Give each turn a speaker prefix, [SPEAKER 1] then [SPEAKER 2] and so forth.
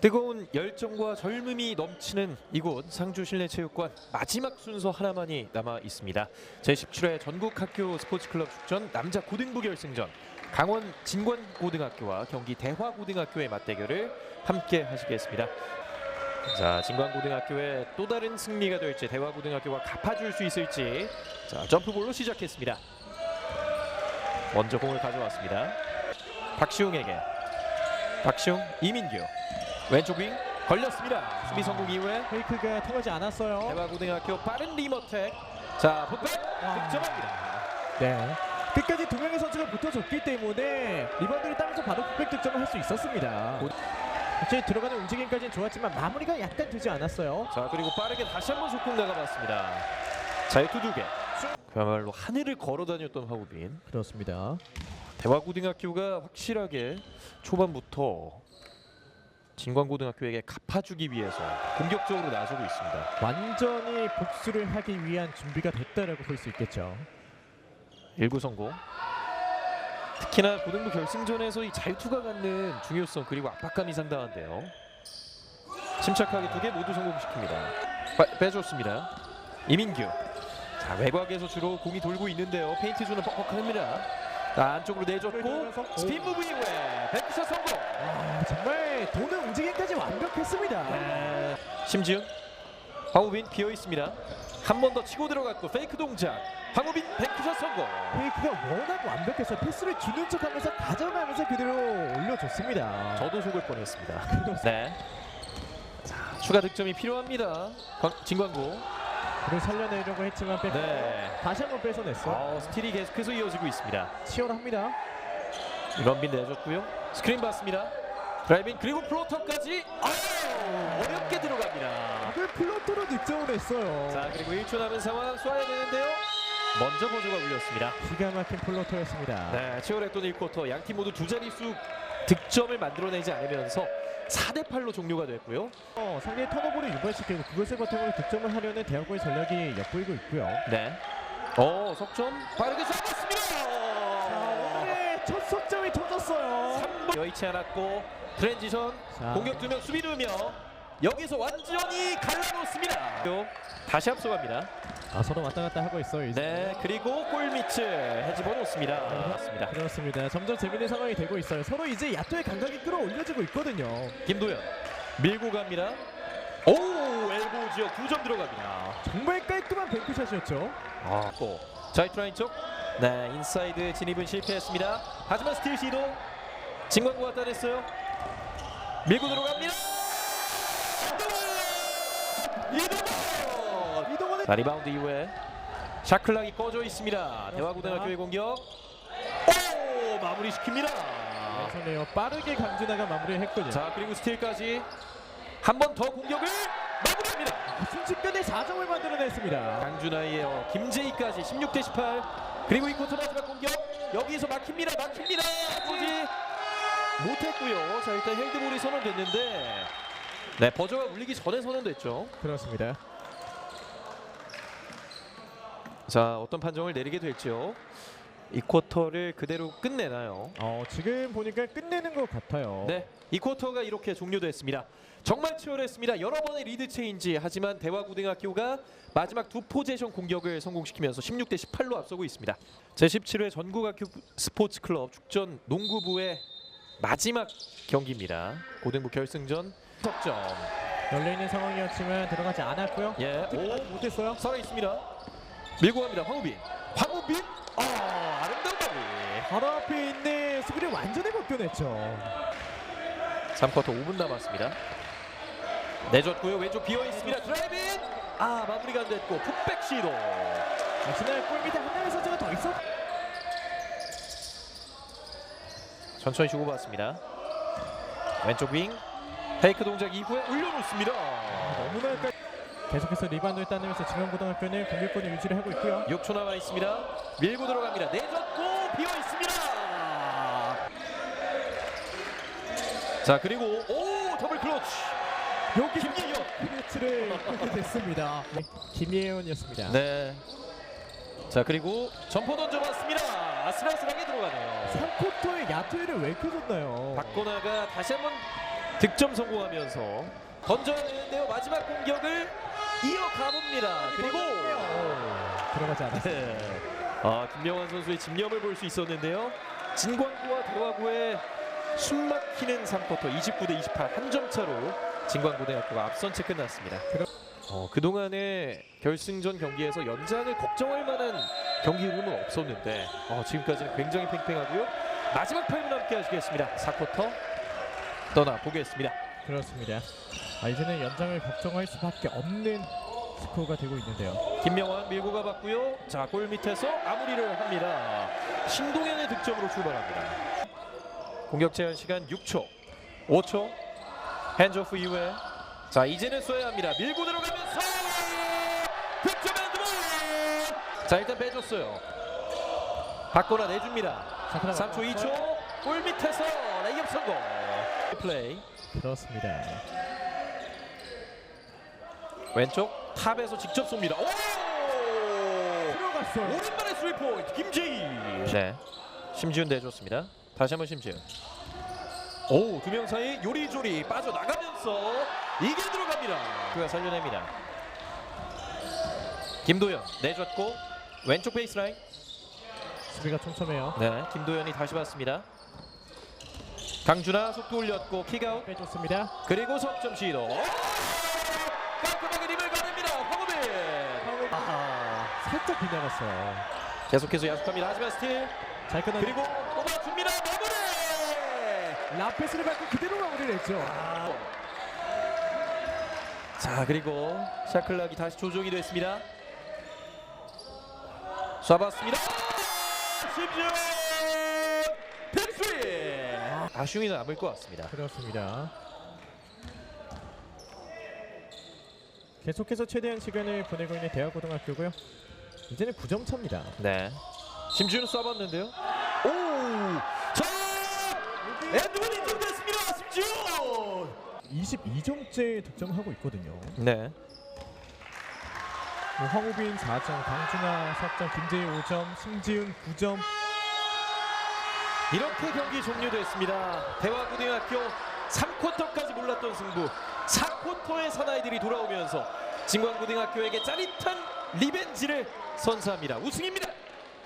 [SPEAKER 1] 뜨거운 열정과 젊음이 넘치는 이곳 상주 실내체육관 마지막 순서 하나만이 남아 있습니다. 제17회 전국 학교 스포츠 클럽 축전 남자 고등부 결승전 강원 진관고등학교와 경기 대화고등학교의 맞대결을 함께 하시겠습니다. 자, 진관고등학교의 또 다른 승리가 될지 대화고등학교가 갚아줄 수 있을지 자, 점프볼로 시작했습니다. 먼저 공을 가져왔습니다. 박시웅에게 박시웅 이민규 왼쪽 윙 걸렸습니다. 수비 성공 이후에
[SPEAKER 2] 페이크가 통하지 않았어요.
[SPEAKER 1] 대화고등학교 빠른 리머텍 자
[SPEAKER 2] 와.
[SPEAKER 1] 득점합니다.
[SPEAKER 2] 네. 끝까지 두 명의 선수가 붙어줬기 때문에 리바운드를 따면서 바로 풋백 득점을 할 수 있었습니다. 확실히 들어가는 움직임까지는 좋았지만 마무리가 약간 되지 않았어요.
[SPEAKER 1] 자 그리고 빠르게 다시 한번 속공 나가봤습니다. 자유투 두 개. 그야말로 하늘을 걸어다녔던 화구빈.
[SPEAKER 2] 그렇습니다.
[SPEAKER 1] 대화고등학교가 확실하게 초반부터 진관고등학교에게 갚아주기 위해서 공격적으로 나서고 있습니다.
[SPEAKER 2] 완전히 복수를 하기 위한 준비가 됐다라고 볼 수 있겠죠.
[SPEAKER 1] 일구 성공. 특히나 고등부 결승전에서 이 자유투가 갖는 중요성 그리고 압박감이 상당한데요. 침착하게 두 개 모두 성공시킵니다. 빠- 빼줬습니다. 이민규. 자 외곽에서 주로 공이 돌고 있는데요. 페인트 존은 뻑뻑합니다. 자, 안쪽으로 내줬고 무브 이후에 백 샷 성공.
[SPEAKER 2] 아, 정말 도는 움직임까지 완벽했습니다.
[SPEAKER 1] 네. 심지훈 황우빈 비어 있습니다. 한 번 더 치고 들어갔고 페이크 동작. 황우빈 백샷 성공.
[SPEAKER 2] 페이크가 워낙 완벽해서 패스를 주는 척하면서 가져가면서 그대로 올려줬습니다.
[SPEAKER 1] 저도 속을 뻔했습니다. 네. 자, 추가 득점이 필요합니다. 광- 진광구.
[SPEAKER 2] 그를 살려내려고 했지만 뺏
[SPEAKER 1] 네.
[SPEAKER 2] 다시 한번 뺏어냈어.
[SPEAKER 1] 어, 스틸이 계속해서 이어지고 있습니다.
[SPEAKER 2] 치열합니다.
[SPEAKER 1] 이런 빈 내줬고요. 스크린 받습니다. 드라이빙 그리고 플로터까지 아유, 어렵게 들어갑니다.
[SPEAKER 2] 그걸 플로트로 득점을 했어요.
[SPEAKER 1] 자 그리고 1초 남은 상황 쏘아야 되는데요. 먼저 보조가 울렸습니다.
[SPEAKER 2] 기가 막힌 플로터였습니다.
[SPEAKER 1] 네, 치열했던 1쿼터 양팀 모두 두 자릿수 득점을 만들어내지 않으면서 4대 8로 종료가 됐고요.
[SPEAKER 2] 어, 상대의 턴오버를 유발시키고 그것을 바탕으로 득점을 하려는 대학고의 전략이 엿보이고 있고요.
[SPEAKER 1] 네. 어, 석점 빠르게
[SPEAKER 2] 자,
[SPEAKER 1] 잡았습니다.
[SPEAKER 2] 오늘의 첫 석점 이 터졌어요.
[SPEAKER 1] 3번 여의치 않았고 트랜지션
[SPEAKER 2] 자.
[SPEAKER 1] 공격 두명 수비 두명 여기서 완전히 갈라놓습니다. 다시 앞서갑니다.
[SPEAKER 2] 아, 서로 왔다 갔다 하고 있어요. 이제.
[SPEAKER 1] 네, 그리고 골밑을 해집어 놓습니다. 맞습니다.
[SPEAKER 2] 그렇습니다. 점점 재밌는 상황이 되고 있어요. 서로 이제 야투의 감각이 끌어올려지고 있거든요.
[SPEAKER 1] 김도현 밀고 갑니다. 오, 엘보 지역 9점 들어갑니다.
[SPEAKER 2] 정말 깔끔한 뱅크샷이었죠.
[SPEAKER 1] 아, 또 자이트라인 쪽. 네, 인사이드 진입은 실패했습니다. 하지만 스틸 시도 진광구가 따냈어요. 밀고 들어갑니다. 이동원!
[SPEAKER 2] 이동원의
[SPEAKER 1] 자, 리바운드 이후에 샤클락이 꺼져 있습니다. 대화고등학교의 공격. 오, 마무리 시킵니다.
[SPEAKER 2] 왼손에요. 빠르게 강준하가 마무리했군요.
[SPEAKER 1] 자, 그리고 스틸까지 한 번 더 공격을
[SPEAKER 2] 순식간에 4점을 만들어냈습니다.
[SPEAKER 1] 강준하의 어, 김재희까지 16대 18 그리고 이 쿼터 마지막 공격. 여기서 막힙니다. 막힙니다. 보지? 못했고요. 자 일단 핸드볼이 선언됐는데. 네 버저가 울리기 전에 선언됐죠.
[SPEAKER 2] 그렇습니다.
[SPEAKER 1] 자 어떤 판정을 내리게 될지요 이 쿼터를 그대로 끝내나요?
[SPEAKER 2] 어, 지금 보니까 끝내는 것 같아요.
[SPEAKER 1] 네 이 쿼터가 이렇게 종료됐습니다. 정말 치열했습니다. 여러 번의 리드 체인지 하지만 대화고등학교가 마지막 두 포제션 공격을 성공시키면서 16대 18로 앞서고 있습니다. 제17회 전국학교 스포츠 클럽 축전 농구부의 마지막 경기입니다. 고등부 결승전 석점.
[SPEAKER 2] 열려 있는 상황이었지만 들어가지 않았고요.
[SPEAKER 1] 예,
[SPEAKER 2] 오,
[SPEAKER 1] 오
[SPEAKER 2] 못했어요.
[SPEAKER 1] 살아 있습니다. 밀고 갑니다. 황우빈. 황우빈! 아
[SPEAKER 2] 바로 앞에 있는 수비를 완전히 벗겨냈죠.
[SPEAKER 1] 3쿼터 5분 남았습니다. 내줬고요. 왼쪽 비어 있습니다. 드라이빙. 아 마무리가 안 됐고 풋백 시도.
[SPEAKER 2] 지난 골 밑에 한 명의 선수가 더 있어.
[SPEAKER 1] 천천히 주고받습니다. 왼쪽 윙. 페이크 동작 이후에 올려놓습니다.
[SPEAKER 2] 너무나 깔... 계속해서 리바운드를 따내면서 중앙고등학교는 공격권을 유지를 하고 있고요.
[SPEAKER 1] 6초 남아 있습니다. 밀고 들어갑니다. 내줬고 비어 있습니다. 자 그리고 오 더블 클러치.
[SPEAKER 2] 여기
[SPEAKER 1] 김예현.
[SPEAKER 2] 피니치를 끊게 됐습니다. 네, 김예원이었습니다.
[SPEAKER 1] 네. 자 그리고 점퍼 던져봤습니다. 아슬아슬하게 들어가네요.
[SPEAKER 2] 3쿼터에 야투를 왜 켜줬나요?
[SPEAKER 1] 박건아가 다시 한번 득점 성공하면서 던져내는데요. 마지막 공격을 이어가 봅니다. 그리고
[SPEAKER 2] 들어가지 않았어요.
[SPEAKER 1] 네. 아, 김명환 선수의 집념을 볼 수 있었는데요. 진광구와 대화구의 숨막히는 3쿼터 29대 28 한 점 차로 진광고등학교가 앞선 채 끝났습니다. 어, 그동안의 결승전 경기에서 연장을 걱정할 만한 경기 흐름은 없었는데 어, 지금까지는 굉장히 팽팽하고요. 마지막 8분 함께 하시겠습니다. 4쿼터 떠나 보겠습니다.
[SPEAKER 2] 그렇습니다. 아, 이제는 연장을 걱정할 수밖에 없는 스코어가 되고 있는데요.
[SPEAKER 1] 김명환 밀고 가봤고요. 자, 골 밑에서 마무리를 합니다. 신동현의 득점으로 출발합니다. 공격 제한 시간 6초, 5초. 핸즈오프 이후에 자 이제는 쏘야 합니다. 밀고 들어가면서 득점 핸드볼. 자 일단 빼줬어요. 바꿔라 내줍니다.
[SPEAKER 2] 자, 그럼
[SPEAKER 1] 3초, 2초. 골 밑에서 레이업 성공. 플레이
[SPEAKER 2] 그렇습니다.
[SPEAKER 1] 왼쪽 탑에서 직접 쏩니다. 오!
[SPEAKER 2] 들어갔어요.
[SPEAKER 1] 오른발의 스리 포인트 김재희. 네. 심지훈 내줬습니다. 다시 한번 심지훈. 오, 두 명 사이 요리조리 빠져나가면서 이게 들어갑니다. 그가 살려냅니다. 김도현 내줬고 왼쪽 베이스라인.
[SPEAKER 2] 수비가 촘촘해요.
[SPEAKER 1] 네, 김도현이 다시 봤습니다. 강준하 속도 올렸고 킥아웃
[SPEAKER 2] 빼줬습니다.
[SPEAKER 1] 그리고 석점 시도. 깔끔하게 림을 가냅니다. 황우빈. 아,
[SPEAKER 2] 살짝 빗나갔어요.
[SPEAKER 1] 계속해서 야속합니다. 하지만 스틸
[SPEAKER 2] 잘 끊어.
[SPEAKER 1] 그리고.
[SPEAKER 2] 라페스를 밟고 그대로 마무리를 했죠.
[SPEAKER 1] 자 그리고 샤클락이 다시 조정이 됐습니다. 쏴봤습니다. 심지어 펜스리 아쉬움이 남을 것 같습니다.
[SPEAKER 2] 그렇습니다. 계속해서 최대한 시간을 보내고 있는 대화고등학교고요. 이제는 9점 차입니다.
[SPEAKER 1] 네. 심지어는 쏴봤는데요. 오, 자 에드원이 좀 됐습니다. 심지어.
[SPEAKER 2] 22점째 득점하고 있거든요.
[SPEAKER 1] 네.
[SPEAKER 2] 뭐 황우빈 4점, 강준하 4점, 김재희 5점, 심지훈 9점.
[SPEAKER 1] 이렇게 경기 종료됐습니다. 대화고등학교 3쿼터까지 몰랐던 승부 4쿼터의 사나이들이 돌아오면서 진광고등학교에게 짜릿한 리벤지를 선사합니다. 우승입니다.